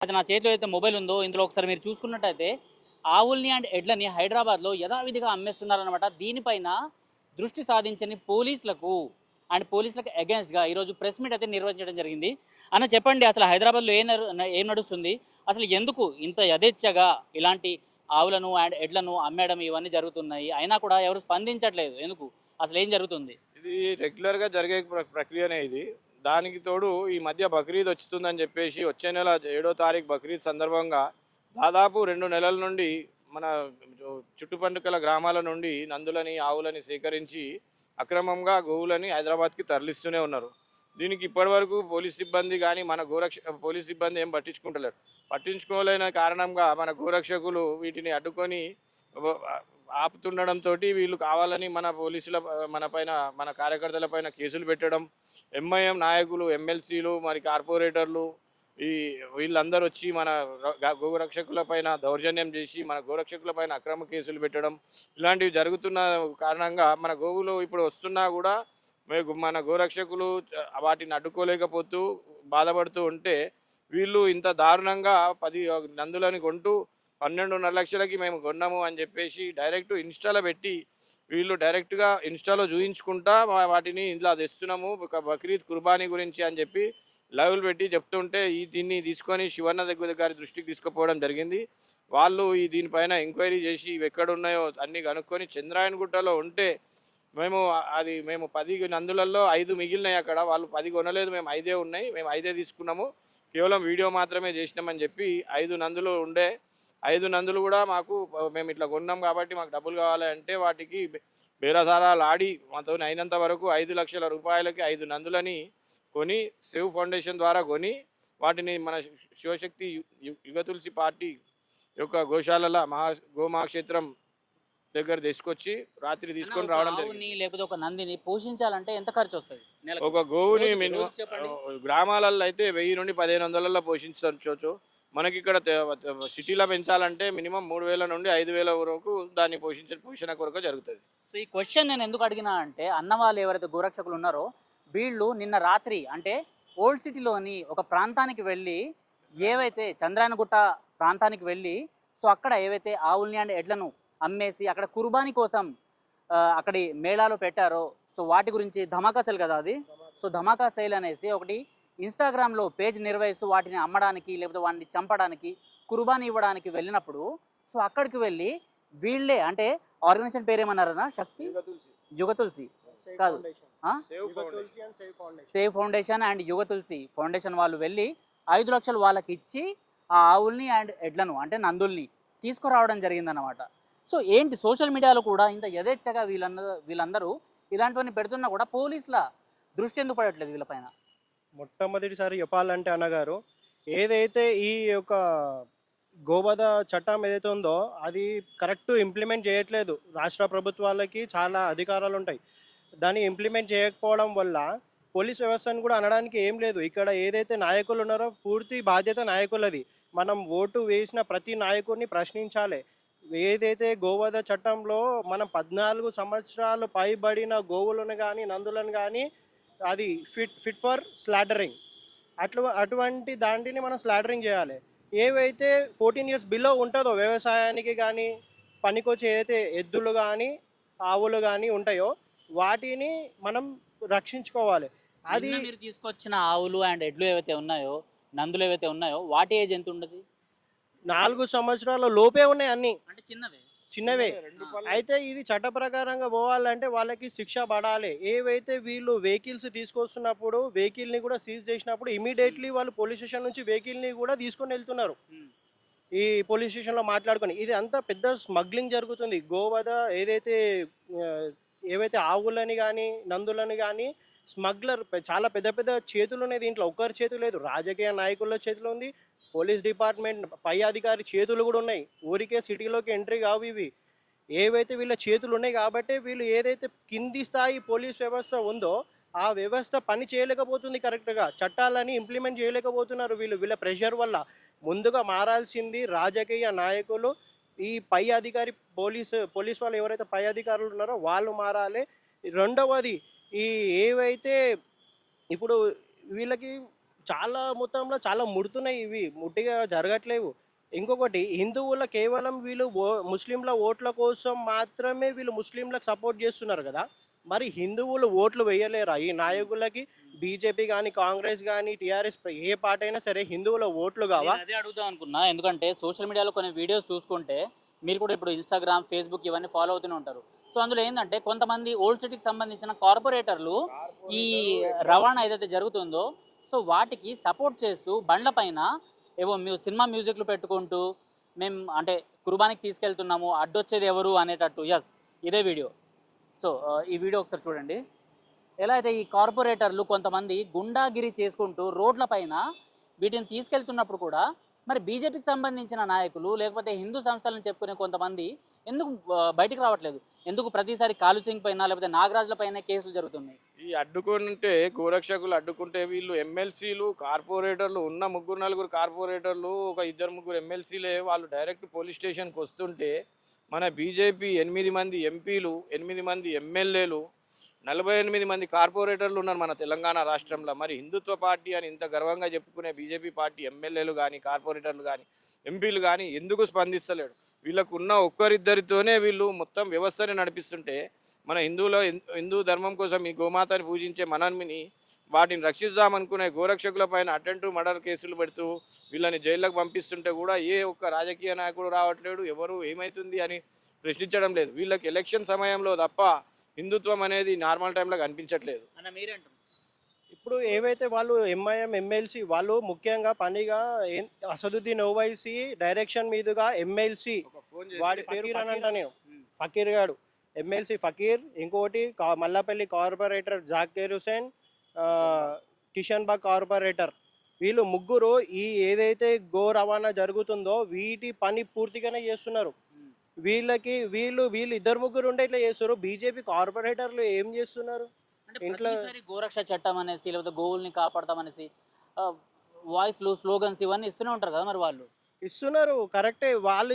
అది నా చేతిలో అయితే మొబైల్ ఉందో ఇందులో ఒకసారి మీరు చూసుకున్నట్టయితే ఆవుల్ని అండ్ ఎడ్లని హైదరాబాద్లో యథావిధిగా అమ్మేస్తున్నారనమాట దీనిపైన దృష్టి సాధించని పోలీసులకు అండ్ పోలీసులకు అగేన్స్ట్గా ఈరోజు ప్రెస్ మీట్ అయితే నిర్వహించడం జరిగింది. అన్న చెప్పండి అసలు హైదరాబాద్లో ఏం ఏం నడుస్తుంది? అసలు ఎందుకు ఇంత యథేచ్ఛగా ఇలాంటి ఆవులను అండ్ ఎడ్లను అమ్మేయడం ఇవన్నీ జరుగుతున్నాయి? అయినా కూడా ఎవరు స్పందించట్లేదు. ఎందుకు? అసలు ఏం జరుగుతుంది? ఇది రెగ్యులర్గా జరిగే ప్ర- ప్రక్రియనే ఇది. దానికి తోడు ఈ మధ్య బక్రీద్ వచ్చుతుందని చెప్పేసి వచ్చే నెల ఏడో తారీఖు బక్రీద్ సందర్భంగా దాదాపు రెండు నెలల నుండి మన చుట్టుపండుకల గ్రామాల నుండి నందులని ఆవులని సేకరించి అక్రమంగా గోవులని హైదరాబాద్కి తరలిస్తూనే ఉన్నారు. దీనికి ఇప్పటివరకు పోలీస్ సిబ్బంది కానీ మన గోరక్ష పోలీస్ సిబ్బంది ఏం పట్టించుకుంటలేరు. పట్టించుకోలేని కారణంగా మన గోరక్షకులు వీటిని అడ్డుకొని ఆపుతుండడంతో వీళ్ళు కావాలని మన పోలీసుల మన పైన మన కార్యకర్తల పైన కేసులు పెట్టడం ఎంఐఎం నాయకులు ఎమ్మెల్సీలు మరి కార్పొరేటర్లు ఈ వీళ్ళందరూ వచ్చి మన గోరక్షకుల పైన దౌర్జన్యం చేసి మన గోరక్షకుల పైన అక్రమ కేసులు పెట్టడం ఇలాంటివి జరుగుతున్న కారణంగా మన గోవులు ఇప్పుడు వస్తున్నా కూడా మన గోరక్షకులు వాటిని అడ్డుకోలేకపోతూ బాధపడుతూ ఉంటే వీళ్ళు ఇంత దారుణంగా పది నందులని కొంటూ పన్నెండున్నర లక్షలకి మేము కొన్నాము అని చెప్పేసి డైరెక్ట్ ఇన్స్టాలో పెట్టి వీళ్ళు డైరెక్ట్గా ఇన్స్టాలో చూయించుకుంటా వాటిని ఇలా తెస్తున్నాము. ఒక బక్రీద్ కుర్బానీ గురించి అని చెప్పి లైవ్లు పెట్టి చెప్తుంటే ఈ దీన్ని తీసుకొని శివన్న దగ్గర గారి దృష్టికి తీసుకుపోవడం జరిగింది. వాళ్ళు ఈ దీనిపైన ఎంక్వైరీ చేసి ఇవి ఎక్కడున్నాయో అన్ని కనుక్కొని చంద్రాయన్ గుట్టలో ఉంటే మేము అది మేము పది నందులలో ఐదు మిగిలినాయి అక్కడ. వాళ్ళు పది కొనలేదు మేము ఐదే ఉన్నాయి మేము ఐదే తీసుకున్నాము. కేవలం వీడియో మాత్రమే చేసినామని చెప్పి ఐదు నందులు ఉండే ఐదు నందులు కూడా మాకు మేము ఇట్లా కొన్నాం కాబట్టి మాకు డబ్బులు కావాలి అంటే వాటికి బేరసారాలు ఆడి మాతో అయినంత వరకు ఐదు లక్షల రూపాయలకి ఐదు నందులని కొని సేవ్ ఫౌండేషన్ ద్వారా కొని వాటిని మన శివ- శివశక్తి యుగ తులసి పార్టీ యొక్క గోశాలల మహా గోమహాక్షేత్రం దగ్గర తీసుకొచ్చి రాత్రి తీసుకొని రావడం లేకపోతే ఒక నందిని పోషించాలంటే ఎంత ఖర్చు వస్తుంది? ఒక గోవుని. గ్రామాలలో అయితే వెయ్యి నుండి పదిహేను వందలలో పోషించవచ్చు మనకి ఇక్కడ సిటీలో పెంచాలంటే మినిమం మూడు వేల నుండి ఐదు వేల వరకు దాన్ని పోషించే పోషణ కొరకు జరుగుతుంది. సో ఈ క్వశ్చన్ నేను ఎందుకు అడిగినా అంటే అన్న వాళ్ళు ఎవరైతే గోరక్షకులు ఉన్నారో వీళ్ళు నిన్న రాత్రి అంటే ఓల్డ్ సిటీలోని ఒక ప్రాంతానికి వెళ్ళి ఏవైతే చంద్రాయనగుట్ట ప్రాంతానికి వెళ్ళి సో అక్కడ ఏవైతే ఆవుల్ని అండ్ ఎడ్లను అమ్మేసి అక్కడ కుర్బానీ కోసం అక్కడి మేళాలు పెట్టారో సో వాటి గురించి ధమాకా సేల్ కదా అది? సో ధమాకా సేల్ అనేసి ఒకటి ఇన్స్టాగ్రామ్లో పేజ్ నిర్వహిస్తూ వాటిని అమ్మడానికి లేకపోతే వాటిని చంపడానికి కుర్బానీ ఇవ్వడానికి వెళ్ళినప్పుడు సో అక్కడికి వెళ్ళి వీళ్ళే అంటే ఆర్గనైజేషన్ పేరు ఏమన్నారన్నా శక్తి? యుగ తులసి. కాదు? Save foundation. అండ్ యుగ తులసి ఫౌండేషన్ వాళ్ళు వెళ్ళి ఐదు లక్షలు వాళ్ళకి ఇచ్చి ఆ ఆవుల్ని అండ్ ఎడ్లను అంటే నందుల్ని తీసుకురావడం జరిగిందన్నమాట. సో ఏంటి సోషల్ మీడియాలో కూడా ఇంత యథేచ్ఛగా వీళ్ళందరూ వీళ్ళందరూ ఇలాంటివన్నీ పెడుతున్నా కూడా పోలీసుల దృష్టి ఎందుకు పడట్లేదు వీళ్ళపైన మొట్టమొదటిసారి చెప్పాలంటే అన్నగారు ఏదైతే ఈ యొక్క గోవధ చట్టం ఏదైతే ఉందో అది కరెక్ట్ ఇంప్లిమెంట్ చేయట్లేదు. రాష్ట్ర ప్రభుత్వాలకి చాలా అధికారాలు ఉంటాయి దాన్ని ఇంప్లిమెంట్ చేయకపోవడం వల్ల పోలీస్ వ్యవస్థను కూడా అనడానికి ఏం లేదు. ఇక్కడ ఏదైతే నాయకులు ఉన్నారో పూర్తి బాధ్యత నాయకులది. మనం ఓటు వేసిన ప్రతి నాయకుడిని ప్రశ్నించాలి. ఏదైతే గోవధ చట్టంలో మనం పద్నాలుగు సంవత్సరాలు పైబడిన గోవులను కానీ నందులను కానీ అది ఫిట్ ఫిట్ ఫర్ స్లాడరింగ్ అట్లా అటువంటి దాంటిని మనం స్లాడరింగ్ చేయాలి. ఏవైతే ఫోర్టీన్ ఇయర్స్ బిలో ఉంటుందో వ్యవసాయానికి కానీ పనికొచ్చే ఏదైతే ఎద్దులు కానీ ఆవులు కానీ ఉంటాయో వాటిని మనం రక్షించుకోవాలి. అది మీరు తీసుకొచ్చిన ఆవులు అండ్ ఎడ్లు ఏవైతే ఉన్నాయో నందులు ఏవైతే ఉన్నాయో వాటి ఏజ్ ఎంత ఉండదు నాలుగు సంవత్సరాల లోపే ఉన్నాయి అన్ని. అంటే చిన్నవే? చిన్నవే. అయితే ఇది చట్ట ప్రకారంగా పోవాలంటే వాళ్ళకి శిక్ష పడాలి. ఏవైతే వీళ్ళు వెహికల్స్ తీసుకొస్తున్నప్పుడు వెహికల్ని కూడా సీజ్ చేసినప్పుడు ఇమీడియట్లీ వాళ్ళు పోలీస్ స్టేషన్ నుంచి వెహికల్ని కూడా తీసుకొని వెళ్తున్నారు. ఈ పోలీస్ స్టేషన్లో మాట్లాడుకొని. ఇది అంతా పెద్ద స్మగ్లింగ్ జరుగుతుంది. గోవద ఏదైతే ఏవైతే ఆవులని కానీ నందులని కానీ స్మగ్లర్ చాలా పెద్ద పెద్ద చేతులు ఉన్నాయి దీంట్లో. ఒక్కరి చేతులు లేదు. రాజకీయ నాయకుల చేతిలో ఉంది. పోలీస్ డిపార్ట్మెంట్ పై అధికారి చేతులు కూడా ఉన్నాయి. ఊరికే సిటీలోకి ఎంట్రీ కావు ఇవి. ఏవైతే వీళ్ళ చేతులు ఉన్నాయి కాబట్టి వీళ్ళు ఏదైతే కింది స్థాయి పోలీస్ వ్యవస్థ ఉందో ఆ వ్యవస్థ పని చేయలేకపోతుంది కరెక్ట్గా చట్టాలని ఇంప్లిమెంట్ చేయలేకపోతున్నారు వీళ్ళు. వీళ్ళ ప్రెషర్ వల్ల ముందుగా మారాల్సింది రాజకీయ నాయకులు. ఈ పై అధికారి పోలీస్ పోలీస్ వాళ్ళు ఎవరైతే పై అధికారులు ఉన్నారో వాళ్ళు మారాలి. రెండవది ఈ ఏవైతే ఇప్పుడు వీళ్ళకి చాలా మొత్తంలో చాలా ముడుతున్నాయి ఇవి. ముట్టిగా జరగట్లేవు. ఇంకొకటి హిందువుల కేవలం వీళ్ళు ఓ ముస్లింల ఓట్ల కోసం మాత్రమే వీళ్ళు ముస్లింలకు సపోర్ట్ చేస్తున్నారు కదా. మరి హిందువులు ఓట్లు వేయలేరా? ఈ నాయకులకి బీజేపీ కానీ కాంగ్రెస్ కానీ టీఆర్ఎస్ ఏ పార్టీ అయినా సరే హిందువుల ఓట్లు కావా? అదే అడుగుదాం అనుకున్నా. ఎందుకంటే సోషల్ మీడియాలో కొన్ని వీడియోస్ చూసుకుంటే మీరు కూడా ఇప్పుడు ఇన్స్టాగ్రామ్ ఫేస్బుక్ ఇవన్నీ ఫాలో అవుతూనే ఉంటారు. సో అందులో ఏంటంటే కొంతమంది ఓల్డ్ సిటీకి సంబంధించిన కార్పొరేటర్లు ఈ రవాణా ఏదైతే జరుగుతుందో సో వాటికి సపోర్ట్ చేస్తూ బండ్ల పైన ఏవో మ్యూ సినిమా మ్యూజిక్లు పెట్టుకుంటూ మేము అంటే కుర్బానికి తీసుకెళ్తున్నాము అడ్డొచ్చేది ఎవరు అనేటట్టు. ఎస్ ఇదే వీడియో. సో ఈ వీడియో ఒకసారి చూడండి. ఎలా అయితే ఈ కార్పొరేటర్లు కొంతమంది గుండాగిరి చేసుకుంటూ రోడ్లపైన వీటిని తీసుకెళ్తున్నప్పుడు కూడా మరి బీజేపీకి సంబంధించిన నాయకులు లేకపోతే హిందూ సంస్థలను చెప్పుకునే కొంతమంది ఎందుకు బయటికి రావట్లేదు? ఎందుకు ప్రతిసారి కాలు సింగ్ పైన లేకపోతే నాగరాజుల పైన కేసులు జరుగుతున్నాయి? ఈ అడ్డుకుంటే గోరక్షకులు అడ్డుకుంటే వీళ్ళు ఎమ్మెల్సీలు కార్పొరేటర్లు ఉన్న ముగ్గురు నలుగురు కార్పొరేటర్లు ఒక ఇద్దరు ముగ్గురు ఎమ్మెల్సీలే వాళ్ళు డైరెక్ట్ పోలీస్ స్టేషన్కి వస్తుంటే మన బీజేపీ ఎనిమిది మంది ఎంపీలు ఎనిమిది మంది ఎమ్మెల్యేలు నలభై ఎనిమిది మంది కార్పొరేటర్లు ఉన్నారు మన తెలంగాణ రాష్ట్రంలో. మరి హిందుత్వ పార్టీ అని ఇంత గర్వంగా చెప్పుకునే బీజేపీ పార్టీ ఎమ్మెల్యేలు కానీ కార్పొరేటర్లు కానీ ఎంపీలు కానీ ఎందుకు స్పందిస్తలేడు? వీళ్ళకు ఉన్న ఒక్కరిద్దరితోనే వీళ్ళు మొత్తం వ్యవస్థని నడిపిస్తుంటే మన హిందువులో హిందూ- ధర్మం కోసం ఈ గోమాతని పూజించే మనల్ని వాటిని రక్షిద్దామనుకునే గోరక్షకుల పైన అటెంటివ్ మర్డర్ కేసులు పెడుతూ వీళ్ళని జైళ్ళకు పంపిస్తుంటే కూడా ఏ ఒక్క రాజకీయ నాయకుడు రావట్లేడు ఎవరు ఏమవుతుంది అని ప్రశ్నించడం లేదు. వీళ్ళకి ఎలక్షన్ సమయంలో తప్ప హిందుత్వం అనేది నార్మల్ టైంలో కనిపించట్లేదు. అన్న మీరేంటారు ఇప్పుడు ఏవైతే వాళ్ళు ఎంఐఎం ఎమ్మెల్సీ వాళ్ళు ముఖ్యంగా పనిగా అసదుద్దీన్ ఓవైసీ డైరెక్షన్ మీదుగా ఎమ్మెల్సీ వాడి అంటా నేను. ఫకీర్ గాడు. ఎమ్మెల్సీ ఫకీర్ ఇంకోటి కా- మల్లాపల్లి కార్పొరేటర్ జాకీర్ హుసేన్ కిషన్ బాగ్ కార్పొరేటర్. వీళ్ళు ముగ్గురు ఈ ఏదైతే గో రవాణా జరుగుతుందో వీటి పని పూర్తిగానే చేస్తున్నారు. వీళ్ళకి వీళ్ళు వీళ్ళు ఇద్దరు ముగ్గురు ఉండే ఇట్లా చేస్తారు? బీజేపీ కార్పొరేటర్లు ఏం చేస్తున్నారు? అంటే ఇంట్లో- గోరక్ష చట్టం అనేసి లేకపోతే గోవుల్ని కాపాడతామనేసి వాయిస్లు స్లోగన్స్ ఇవన్నీ ఇస్తూనే ఉంటారు కదా మరి వాళ్ళు? ఇస్తున్నారు కరెక్టే వాళ్ళు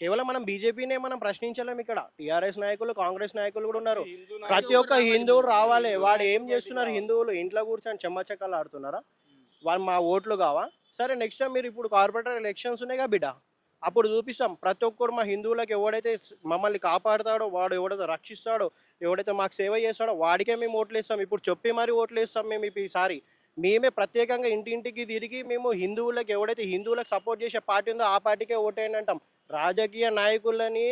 కేవలం మనం బీజేపీనే మనం ప్రశ్నించలేం ఇక్కడ. టిఆర్ఎస్ నాయకులు కాంగ్రెస్ నాయకులు కూడా ఉన్నారు. ప్రతి ఒక్క హిందువులు రావాలి. వాడు ఏం చేస్తున్నారు? హిందువులు ఇంట్లో కూర్చొని చెమ్మచక్కలు ఆడుతున్నారా? వాళ్ళు మా ఓట్లు కావా? సరే నెక్స్ట్ టైం మీరు ఇప్పుడు కార్పొరేటర్ ఎలక్షన్స్ ఉన్నాయిగా బిడ్డ? అప్పుడు చూపిస్తాం. ప్రతి ఒక్కరు మా హిందువులకు ఎవడైతే మమ్మల్ని కాపాడుతాడో వాడు ఎవడైతే రక్షిస్తాడో ఎవడైతే మాకు సేవ చేస్తాడో వాడికే మేము ఓట్లు వేస్తాం ఇప్పుడు చెప్పి మరీ ఓట్లు వేస్తాం మేము ఇప్పుడు ఈసారి మేమే ప్రత్యేకంగా ఇంటింటికి తిరిగి మేము హిందువులకు ఎవడైతే హిందువులకు సపోర్ట్ చేసే పార్టీ ఉందో ఆ పార్టీకే ఓటేయండి అంటాం. రాజకీయ నాయకులని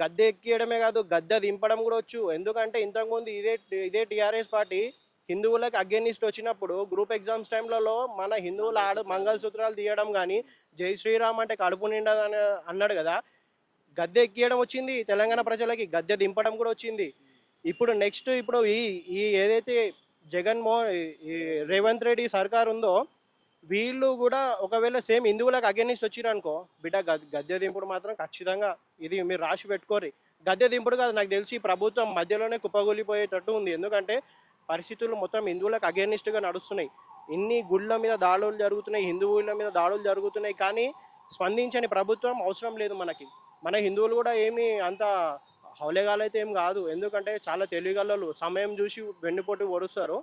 గద్దె ఎక్కియడమే కాదు గద్దె దింపడం కూడా వచ్చు. ఎందుకంటే ఇంతకుముందు ఇదే ఇదే టీఆర్ఎస్ పార్టీ హిందువులకు అగేనిస్ట్ వచ్చినప్పుడు గ్రూప్ ఎగ్జామ్స్ టైంలలో మన హిందువుల ఆడ మంగళసూత్రాలు తీయడం కానీ జై శ్రీరామ్ అంటే కడుపు నిండదని అన్నాడు కదా గద్దె ఎక్కియడం వచ్చింది తెలంగాణ ప్రజలకి గద్దె దింపడం కూడా వచ్చింది. ఇప్పుడు నెక్స్ట్ ఇప్పుడు ఈ ఈ ఏదైతే జగన్మోహన్ ఈ రేవంత్ రెడ్డి సర్కార్ ఉందో వీళ్ళు కూడా ఒకవేళ సేమ్ హిందువులకు అగేనిస్ట్ వచ్చిరనుకో బిడ్డ గద్దె దింపుడు మాత్రం ఖచ్చితంగా ఇది మీరు రాసి పెట్టుకోరి గద్దె దింపుడు కాదు నాకు తెలిసి ప్రభుత్వం మధ్యలోనే కుప్పగొలిపోయేటట్టు ఉంది. ఎందుకంటే పరిస్థితులు మొత్తం హిందువులకు అగేనిస్ట్గా నడుస్తున్నాయి. ఇన్ని గుళ్ళ మీద దాడులు జరుగుతున్నాయి హిందువుల మీద దాడులు జరుగుతున్నాయి కానీ స్పందించని ప్రభుత్వం అవసరం లేదు మనకి. మన హిందువులు కూడా ఏమి అంత హౌలేగాలైతే ఏం కాదు. ఎందుకంటే చాలా తెలివిగలలు సమయం చూసి వెన్నుపోటు ఒడుస్తారు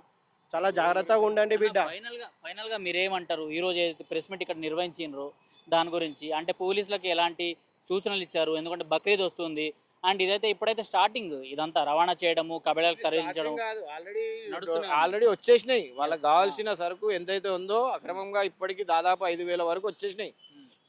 చాలా జాగ్రత్తగా ఉండండి బిడ్డ. ఫైనల్గా ఫైనల్గా మీరేమంటారు? ఈ రోజు ఏదైతే ప్రెస్ మీట్ ఇక్కడ నిర్వహించారు దాని గురించి. అంటే పోలీసులకు ఎలాంటి సూచనలు ఇచ్చారు? ఎందుకంటే బక్రీద్ వస్తుంది అండ్ ఇదైతే ఇప్పుడైతే స్టార్టింగ్ ఇదంతా రవాణా చేయడము కబడలకు తరలించడం ఆల్రెడీ వచ్చేసినాయి. వాళ్ళకి కావాల్సిన సరుకు ఎంతైతే ఉందో అక్రమంగా ఇప్పటికి దాదాపు ఐదు వేల వరకు వచ్చేసినాయి.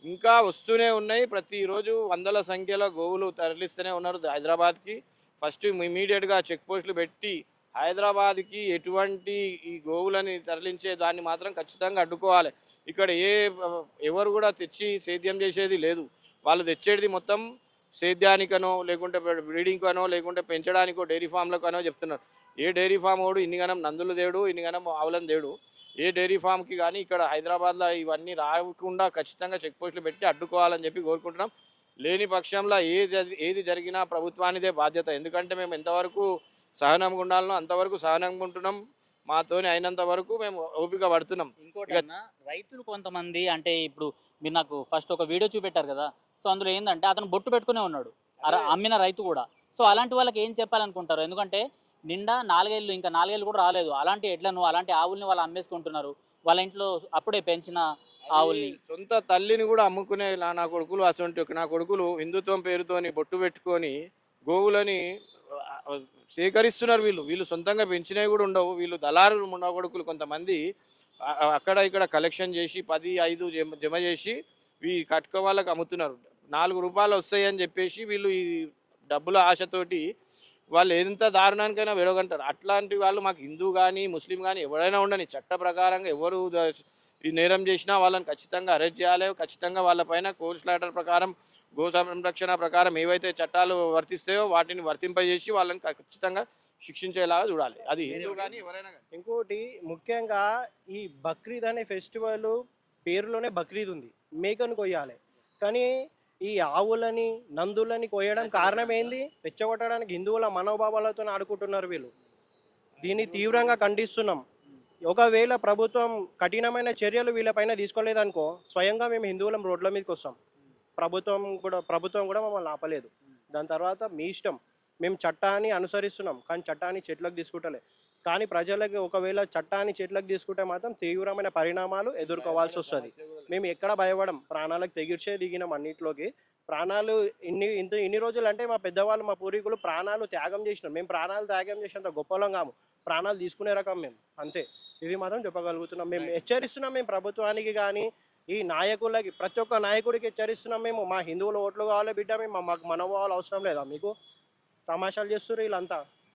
ఇంకా వస్తూనే ఉన్నాయి. ప్రతిరోజు వందల సంఖ్యలో గోవులు తరలిస్తూనే ఉన్నారు హైదరాబాద్కి. ఫస్ట్ ఇమీడియట్గా చెక్ పోస్టులు పెట్టి హైదరాబాద్కి ఎటువంటి ఈ గోవులని తరలించే దాన్ని మాత్రం ఖచ్చితంగా అడ్డుకోవాలి. ఇక్కడ ఏ ఎవరు కూడా తెచ్చి సేద్యం చేసేది లేదు. వాళ్ళు తెచ్చేది మొత్తం సేద్యానికనో లేకుంటే బ్రీడింగ్కనో లేకుంటే పెంచడానికో డైరీ ఫామ్లకనో చెప్తున్నారు. ఏ డైరీ ఫామ్ వాడు ఇన్ని గనం నందులు దేడు ఇన్నిగనం ఆవులం ఆవులను దేడు ఏ డైరీ ఫామ్కి కానీ ఇక్కడ హైదరాబాద్లో ఇవన్నీ రాకుండా ఖచ్చితంగా చెక్ పోస్టులు పెట్టి అడ్డుకోవాలని చెప్పి కోరుకుంటున్నాం. లేని పక్షంలో ఏది ఏది జరిగినా ప్రభుత్వానిదే బాధ్యత. ఎందుకంటే మేము ఎంతవరకు సహనంగా ఉండాలనో అంతవరకు సహనంగా ఉంటున్నాం. మాతోని అయినంత వరకు మేము ఓపిక పడుతున్నాం. ఇంకోటి రైతులు కొంతమంది అంటే ఇప్పుడు మీరు నాకు ఫస్ట్ ఒక వీడియో చూపెట్టారు కదా సో అందులో ఏంటంటే అతను బొట్టు పెట్టుకునే ఉన్నాడు. అమ్మిన రైతు కూడా. సో అలాంటి వాళ్ళకి ఏం చెప్పాలనుకుంటారు? ఎందుకంటే నిండా నాలుగేళ్ళు ఇంకా నాలుగేళ్ళు కూడా రాలేదు. అలాంటి ఎడ్లను అలాంటి ఆవుల్ని వాళ్ళు అమ్మేసుకుంటున్నారు. వాళ్ళ ఇంట్లో అప్పుడే పెంచిన ఆవుల్ని. సొంత తల్లిని కూడా అమ్ముకునే నా కొడుకులు అసొంటి నా కొడుకులు హిందుత్వం పేరుతోని బొట్టు పెట్టుకొని గోవులని సేకరిస్తున్నారు వీళ్ళు. వీళ్ళు సొంతంగా పెంచినవి కూడా ఉండవు. వీళ్ళు దళారులు ఉన్న కొడుకులు కొంతమంది అక్కడ ఇక్కడ కలెక్షన్ చేసి పది ఐదు జమ జమ చేసి ఈ కట్టుకో వాళ్ళకి అమ్ముతున్నారు. నాలుగు రూపాయలు వస్తాయని చెప్పేసి వీళ్ళు ఈ డబ్బుల ఆశతోటి వాళ్ళు ఎంత దారుణానికైనా విడగంటారు. అట్లాంటి వాళ్ళు మాకు హిందూ కానీ ముస్లిం కానీ ఎవరైనా ఉండని చట్ట ప్రకారంగా ఎవరు ఈ నేరం చేసినా వాళ్ళని ఖచ్చితంగా అరెస్ట్ చేయాలి. ఖచ్చితంగా వాళ్ళపైన కోర్స్ లెటర్ ప్రకారం గో సంరక్షణ ప్రకారం ఏవైతే చట్టాలు వర్తిస్తాయో వాటిని వర్తింపజేసి వాళ్ళని ఖచ్చితంగా శిక్షించేలాగా చూడాలి. అది హిందూ కానీ ఎవరైనా ఇంకోటి ముఖ్యంగా ఈ బక్రీద్ అనే ఫెస్టివల్ పేరులోనే బక్రీద్ ఉంది. మేకను కొయ్యాలి. కానీ ఈ ఆవులని నందులని కొయ్యడం కారణం ఏంది రెచ్చగొట్టడానికి హిందువుల మనోభావాలతో ఆడుకుంటున్నారు వీళ్ళు. దీన్ని తీవ్రంగా ఖండిస్తున్నాం. ఒకవేళ ప్రభుత్వం కఠినమైన చర్యలు వీళ్ళపైన తీసుకోలేదనుకో స్వయంగా మేము హిందువులం రోడ్ల మీదకి వస్తాం. ప్రభుత్వం కూడా ప్రభుత్వం కూడా మమ్మల్ని ఆపలేదు. దాని తర్వాత మీ ఇష్టం. మేము చట్టాన్ని అనుసరిస్తున్నాం కానీ చట్టాన్ని చెట్లకు తీసుకుంటలే. కానీ ప్రజలకి ఒకవేళ చట్టాన్ని చెట్లకు తీసుకుంటే మాత్రం తీవ్రమైన పరిణామాలు ఎదుర్కోవాల్సి వస్తుంది. మేము ఎక్కడ భయపడం? ప్రాణాలకు తెగిర్చే దిగినాం అన్నిట్లోకి. ప్రాణాలు ఇన్ని ఇంత ఇన్ని రోజులు అంటే మా పెద్దవాళ్ళు మా పూర్వీకులు ప్రాణాలు త్యాగం చేసినాం మేము ప్రాణాలు త్యాగం చేసినంత గొప్పలం కాము. ప్రాణాలు తీసుకునే రకం మేము. అంతే. ఇది మాత్రం చెప్పగలుగుతున్నాం. మేము హెచ్చరిస్తున్నాం మేము ప్రభుత్వానికి కానీ ఈ నాయకులకి ప్రతి ఒక్క నాయకుడికి హెచ్చరిస్తున్నాం మేము. మా హిందువుల ఓట్లు కావాలి బిడ్డ మేము మాకు మనోభావాలు అవసరం లేదా మీకు? తమాషాలు చేస్తున్నారు వీళ్ళంతా.